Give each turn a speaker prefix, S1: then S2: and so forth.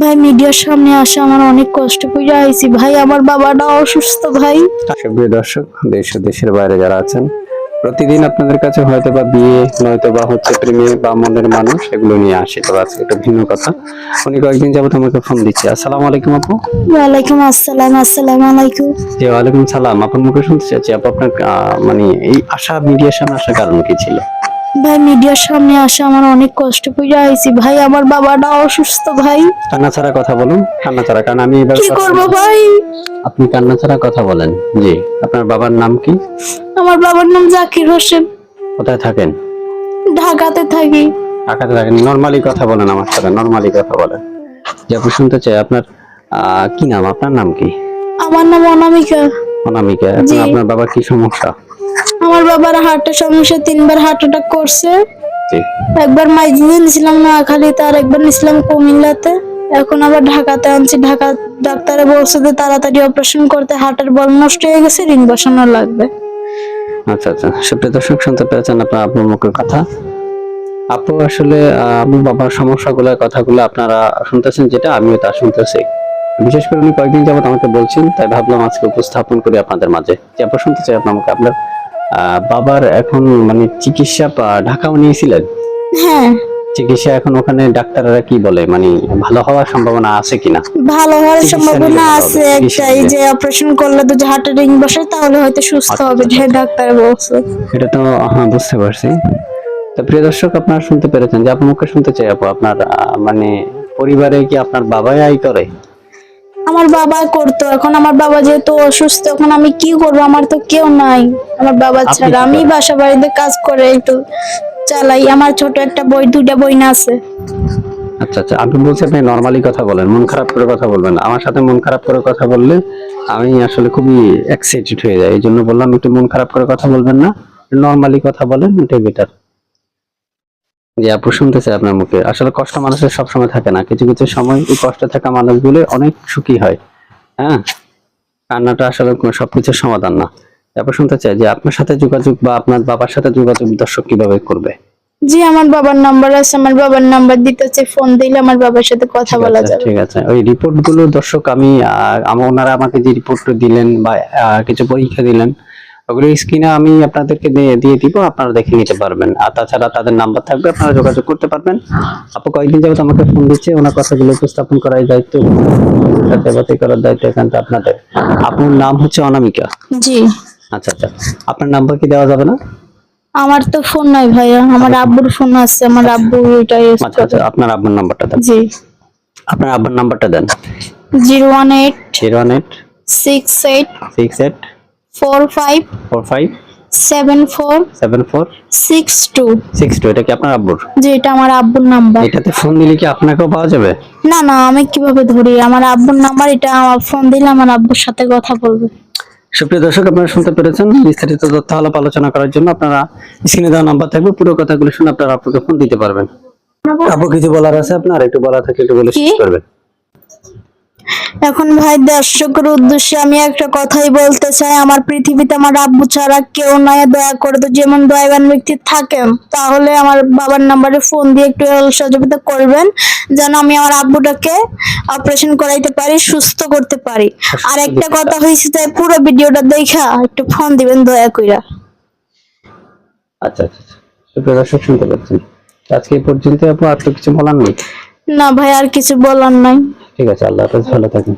S1: ভাই মিডিয়ার সামনে আসে আমার অনেক কষ্ট করে আইছি। ভাই আমার বাবাটা অসুস্থ ভাই।
S2: সুপ্রিয় দর্শক দেশ ও দেশের বাইরে যারা আছেন প্রতিদিন আপনাদের কাছে হয়তো বা বিয়ে নয়তো বা হচ্ছে প্রেমে বা মনের মানুষ এগুলো নিয়ে আসে। তবে আজকে একটা ভিন্ন কথা। উনি কয়েকদিন যাবত আমাকে ফোন দিচ্ছে। আসসালামু আলাইকুম আপু।
S1: ওয়ালাইকুম আসসালাম আসসালামু আলাইকুম।
S2: জি ওয়ালাইকুম সালাম। আপনার মুখে শুনতে চাচ্ছি আপু আপনার মানে এই আশা মিডিয়ার সামনে আসার কারণ কি ছিল?
S1: ভাই মিডিয়ার সামনে আসে আমার অনেক কষ্ট করে আইছি। ভাই আমার বাবাটা অসুস্থ ভাই।
S2: কান্না ছাড়া কথা বলুন কান্না ছাড়া। কারণ আমি এবার
S1: কি করব ভাই?
S2: আপনি কান্না ছাড়া কথা বলেন জি। আপনার বাবার নাম কি?
S1: আমার বাবার নাম জাকির হোসেন।
S2: কোথায় থাকেন?
S1: ঢাকাতে থাকি।
S2: ঢাকাতে থাকেন। নর্মালি কথা বলেন আমার সাথে নর্মালি কথা বলেন। যে আপনি শুনতে চাই। আপনার কি নাম? আপনার নাম কি?
S1: আমার নাম অনামিকা।
S2: অনামিকা। এখন আপনার বাবার কি সমস্যা?
S1: আমার বাবার হার্টের সমস্যা তিনবার হার্ট অ্যাটাক করছে। একবার মাইজিদে নিছিলাম নোয়াখালীতে আর একবার নিছিলাম কুমিল্লাতে। এখন আবার ঢাকাতে আনছি। ঢাকা ডাক্তারে বলছে যে তাড়াতাড়ি অপারেশন করতে হার্টের বল নষ্ট হয়ে গেছে রিং বসানো লাগবে।
S2: আচ্ছা আচ্ছা। সুপ্রিয় দর্শক শুনতে পেয়েছেন আপনার আপুর মুখের কথা। আপু আসলে আপুর বাবার সমস্যাগুলো কথাগুলো আপনারা শুনতেছেন যেটা আমিও তা শুনতেছি। বিশেষ করে উনি কয়েকদিন যাবত আমাকে বলছেন তাই ভাবলাম আজকে উপস্থাপন করি আপনাদের মাঝে। যে আপনার শুনতে চাই আপনার মুখে আপনার বাবার এখন মানে চিকিৎসা ঢাকাও নিয়েছিলেন?
S1: হ্যাঁ।
S2: চিকিৎসা এখন ওখানে ডাক্তাররা কি বলে? মানে ভালো হওয়ার সম্ভাবনা আছে কিনা?
S1: ভালো হওয়ার সম্ভাবনা আছে একটাই যে অপারেশন করলে তো যে হার্টের রিং বসে তাহলে হয়তো সুস্থ
S2: আচ্ছা,
S1: হবে
S2: আচ্ছা,
S1: যে ডাক্তার বলছে।
S2: এটা তো হ্যাঁ বুঝতে পারছি। তো প্রিয় দর্শক আপনারা শুনতে পেরেছেন যে আপনার মুখে শুনতে চাই আপু আপনার মানে পরিবারে কি আপনার বাবাই আয় করে?
S1: আমার বাবা করতো এখন আমার বাবা যেহেতু অসুস্থ এখন আমি কি করব? আমার তো কেউ নাই। আমার বাবা ছাড়া। আমি বাসা বাড়িতে কাজ করে একটু চালাই। আমার ছোট একটা বই দুইটা বই না আছে।
S2: আচ্ছা আচ্ছা। আপনি বলছেন আপনি নর্মালি কথা বলেন মন খারাপ করে কথা বলবেন আমার সাথে মন খারাপ করে কথা বললে আমি আসলে খুবই এক্সাইটেড হয়ে যাই। এই জন্য বললাম একটু মন খারাপ করে কথা বলবেন না। নর্মালি কথা বলেন এটাই বেটার যে আপু শুনতেছে আপনার মুখে আসলে কষ্ট মানুষের সবসময় থাকে না। কিছু কিছু সময় এই কষ্টে থাকা মানুষগুলো অনেক সুখী হয়। হ্যাঁ? কান্নাটা আসলে কোনো সবকিছুর সমাধান না। তারপর শুনতে চাই যে আপনার সাথে যোগাযোগ বা আপনার বাবার সাথে যোগাযোগ দর্শক কীভাবে করবে?
S1: জি আমার বাবার নাম্বার আছে আমার বাবার নাম্বার দিতে হচ্ছে ফোন দিলে আমার বাবার সাথে কথা বলা যাবে।
S2: ঠিক আছে। ওই রিপোর্টগুলো দর্শক আমি আমার ওনারা আমাকে যে রিপোর্ট দিলেন বা কিছু পরীক্ষা দিলেন ওগুলো স্ক্রিনে আমি আপনাদেরকে দিয়ে দিব আপনারা দেখে নিতে পারবেন। আর তাছাড়া তাদের নাম্বার থাকবে আপনারা যোগাযোগ করতে পারবেন। আপু কয়েকদিন যাবত আমাকে ফোন দিচ্ছে ওনার কথাগুলো উপস্থাপন করার দায়িত্ব করার দায়িত্ব এখানটা আপনাদের। আপনার নাম হচ্ছে অনামিকা।
S1: জি।
S2: আচ্ছা আচ্ছা। আপনার নাম্বার কি দেওয়া যাবে না?
S1: আমার তো ফোন নাই ভাইয়া আমার আব্বুর ফোন আছে আমার আব্বু এটা
S2: আচ্ছা আচ্ছা আপনার আব্বার নাম্বারটা দেন।
S1: জি।
S2: আপনার আব্বার নাম্বারটা দেন।
S1: Zero one eight
S2: zero one eight
S1: six eight
S2: six eight
S1: four five
S2: four five
S1: seven four
S2: seven four
S1: six two
S2: six two এটা কি আপনার আব্বুর?
S1: যে এটা আমার আব্বুর নাম্বার
S2: এটাতে ফোন দিলে কি আপনাকেও পাওয়া যাবে?
S1: না না আমি কীভাবে ধরি? আমার আব্বুর নাম্বার এটা আমার ফোন দিলে আমার আব্বুর সাথে কথা বলবে।
S2: সুপ্রিয় দর্শক আপনারা শুনতে পেরেছেন বিস্তারিত তথ্য আলাপ আলোচনা করার জন্য আপনারা স্ক্রিনে দেওয়া নাম্বার থাকবে পুরো কথাগুলো শুনে আপনারা আপুকে ফোন দিতে পারবেন। আপু কিছু বলার আছে আপনার? একটু বলা থাকে একটু বলে? শেষ করবেন।
S1: এখন ভাই দর্শকের উদ্দেশ্যে আমি একটা কথাই বলতে চাই। আমার পৃথিবীতে আমার আব্বু ছাড়া কেউ নয় দয়া করে তো যেমন দয়াবান ব্যক্তি থাকেন তাহলে আমার বাবার নাম্বারে ফোন দিয়ে একটু সহযোগিতা করবেন যেন আমি আমার আব্বুটাকে অপারেশন করাইতে পারি সুস্থ করতে পারি। আর একটা কথা হয়েছে তাই পুরো ভিডিওটা দেখা একটু ফোন দিবেন দয়া কইরা।
S2: আচ্ছা আচ্ছা আচ্ছা। দর্শক শুনতে পাচ্ছেন। আজকে পর্যন্ত আপু আর তো কিছু বলার নেই?
S1: না ভাই আর কিছু বলার নাই।
S2: ঠিক আছে আল্লাহ হাফেজ ভালো থাকেন।